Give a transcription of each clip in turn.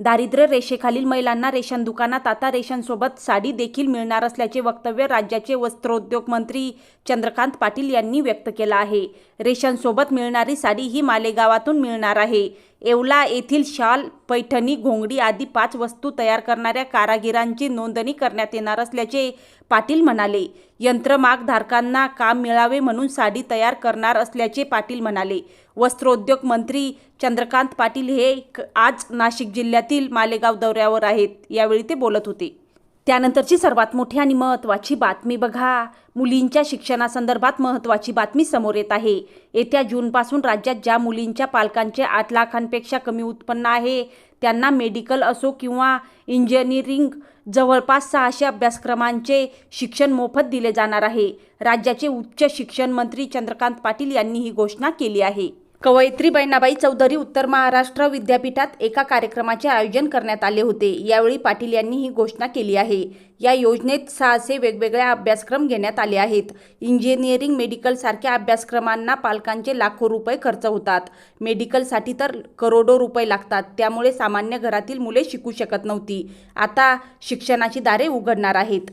दारिद्र्य रेषेखालील महिलांना रेशन दुकानात आता रेशनसोबत साडी देखील मिळणार असल्याचे वक्तव्य राज्याचे वस्त्रोद्योग मंत्री चंद्रकांत पाटील यांनी व्यक्त केलं आहे. रेशनसोबत मिळणारी साडी ही मालेगावातून मिळणार आहे. येवला येथील शाल पैठणी घोंगडी आदी पाच वस्तू तयार करणाऱ्या कारागिरांची नोंदणी करण्यात येणार असल्याचे पाटील म्हणाले. यंत्रमागधारकांना काम मिळावे म्हणून साडी तयार करणार असल्याचे पाटील म्हणाले. वस्त्रोद्योग मंत्री चंद्रकांत पाटील हे क- आज नाशिक जिल्ह्यातील मालेगाव दौऱ्यावर आहेत. यावेळी ते बोलत होते. त्यानंतरची सर्वात मोठी आणि महत्त्वाची बातमी बघा. मुलींच्या शिक्षणासंदर्भात महत्त्वाची बातमी समोर येत आहे. येत्या जूनपासून राज्यात ज्या मुलींच्या पालकांचे आठ लाखांपेक्षा कमी उत्पन्न आहे त्यांना मेडिकल असो किंवा इंजिनिअरिंग जवळपास सहाशे अभ्यासक्रमांचे शिक्षण मोफत दिले जाणार आहे. राज्याचे उच्च शिक्षण मंत्री चंद्रकांत पाटील यांनी ही घोषणा केली आहे. कवयित्री बहिणाबाई चौधरी उत्तर महाराष्ट्र विद्यापीठात एका कार्यक्रमाचे आयोजन करण्यात आले होते. यावेळी पाटील यांनी ही घोषणा केली आहे. या योजनेत सहाशे वेगवेगळे अभ्यासक्रम घेण्यात आले आहेत. इंजिनिअरिंग मेडिकल सारख्या अभ्यासक्रमांना पालकांचे लाखो रुपये खर्च होतात. मेडिकलसाठी तर करोडो रुपये लागतात. त्यामुळे सामान्य घरातील मुले शिकू शकत नव्हती. आता शिक्षणाची दारे उघडणार आहेत.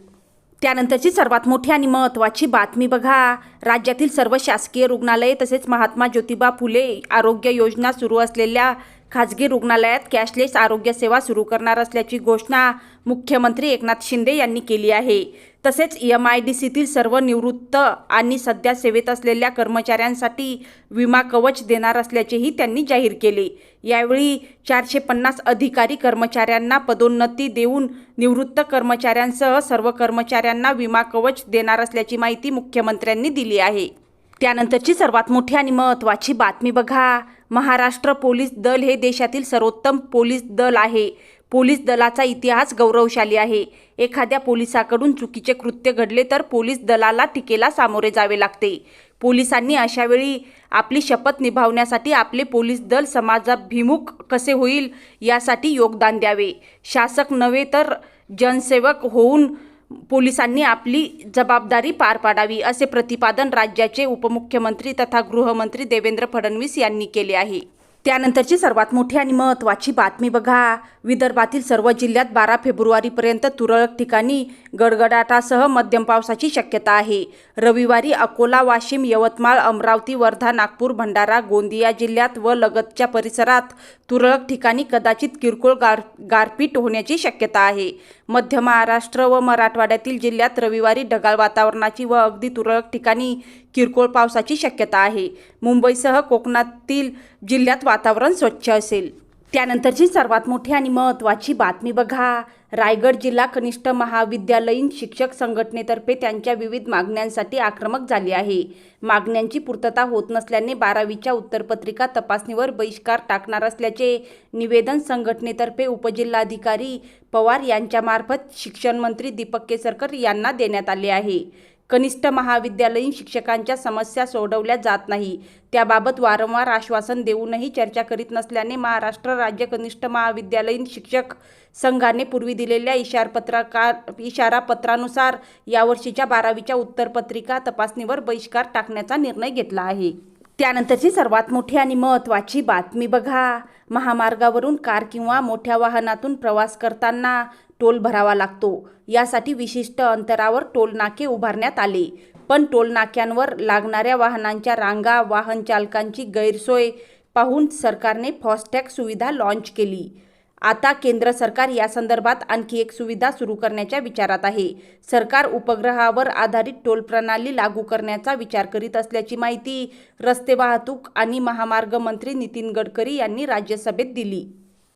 त्यानंतरची सर्वात मोठी आणि महत्त्वाची बातमी बघा. राज्यातील सर्व शासकीय रुग्णालये तसेच महात्मा ज्योतिबा फुले आरोग्य योजना सुरू असलेल्या खाजगी रुग्णालयात कॅशलेस आरोग्य सेवा सुरू करणार असल्याची घोषणा मुख्यमंत्री एकनाथ शिंदे यांनी केली आहे. तसेच एम आय डी सीतील सर्व निवृत्त आणि सध्या सेवेत असलेल्या कर्मचाऱ्यांसाठी विमा कवच देणार असल्याचेही त्यांनी जाहीर केले. यावेळी चारशे पन्नास अधिकारी कर्मचाऱ्यांना पदोन्नती देऊन निवृत्त कर्मचाऱ्यांसह सर्व कर्मचाऱ्यांना विमा कवच देणार असल्याची माहिती मुख्यमंत्र्यांनी दिली आहे. त्यानंतरची सर्वात मोठी आणि महत्त्वाची बातमी बघा. महाराष्ट्र पोलीस दल हे देशातील सर्वोत्तम पोलीस दल आहे. पोलीस दलाचा इतिहास गौरवशाली आहे. एखाद्या पोलिसाकडून चुकीचे कृत्य घडले तर पोलीस दलाला टीकेला सामोरे जावे लागते. पोलिसांनी अशावेळी आपली शपथ निभावण्यासाठी आपले पोलीस दल समाजाभिमुख कसे होईल यासाठी योगदान द्यावे. शासक नव्हे तर जनसेवक होऊन पोलिसांनी आपली जबाबदारी पार पाडावी असे प्रतिपादन राज्याचे उपमुख्यमंत्री तथा गृहमंत्री देवेंद्र फडणवीस यांनी केले आहे. त्यानंतरची सर्वात मोठी आणि महत्त्वाची बातमी बघा. विदर्भातील सर्व जिल्ह्यात बारा फेब्रुवारीपर्यंत तुरळक ठिकाणी गडगडाटासह मध्यम पावसाची शक्यता आहे. रविवारी अकोला वाशिम यवतमाळ अमरावती वर्धा नागपूर भंडारा गोंदिया जिल्ह्यात व लगतच्या परिसरात तुरळक ठिकाणी कदाचित किरकोळ गार गारपीट होण्याची शक्यता आहे. मध्य महाराष्ट्र व मराठवाड्यातील जिल्ह्यात रविवारी ढगाळ वातावरणाची व अगदी तुरळक ठिकाणी किरकोळ पावसाची शक्यता आहे. मुंबईसह कोकणातील जिल्ह्यात वातावरण स्वच्छ असेल. त्यानंतरची सर्वात मोठी आणि महत्त्वाची बातमी बघा. रायगड जिल्हा कनिष्ठ महाविद्यालयीन शिक्षक संघटनेतर्फे त्यांच्या विविध मागण्यांसाठी आक्रमक झाली आहे. मागण्यांची पूर्तता होत नसल्याने बारावीच्या उत्तरपत्रिका तपासणीवर बहिष्कार टाकणार असल्याचे निवेदन संघटनेतर्फे उपजिल्हाधिकारी पवार यांच्यामार्फत शिक्षणमंत्री दीपक केसरकर यांना देण्यात आले आहे. कनिष्ठ महाविद्यालयीन शिक्षकांच्या समस्या सोडवल्या जात नाही. त्याबाबत वारंवार आश्वासन देऊनही चर्चा करीत नसल्याने महाराष्ट्र राज्य कनिष्ठ महाविद्यालयीन शिक्षक संघाने पूर्वी दिलेल्या इशारपत्रकार इशारापत्रानुसार यावर्षीच्या बारावीच्या उत्तरपत्रिका तपासणीवर बहिष्कार टाकण्याचा निर्णय घेतला आहे. त्यानंतरची सर्वात मोठी आणि महत्त्वाची बातमी बघा. महामार्गावरून कार किंवा मोठ्या वाहनातून प्रवास करताना टोल भरावा लागतो. यासाठी विशिष्ट अंतरावर टोलनाके उभारण्यात आले. पण टोलनाक्यांवर लागणाऱ्या वाहनांच्या रांगा वाहन चालकांची गैरसोय पाहून सरकारने फास्टॅग सुविधा लॉन्च केली. आता केंद्र सरकार या संदर्भात आणखी एक सुविधा सुरू करण्याच्या विचारात आहे. सरकार उपग्रहावर आधारित टोल प्रणाली लागू करण्याचा विचार करीत असल्याची माहिती रस्ते वाहतूक आणि महामार्ग मंत्री नितीन गडकरी यांनी राज्यसभेत दिली.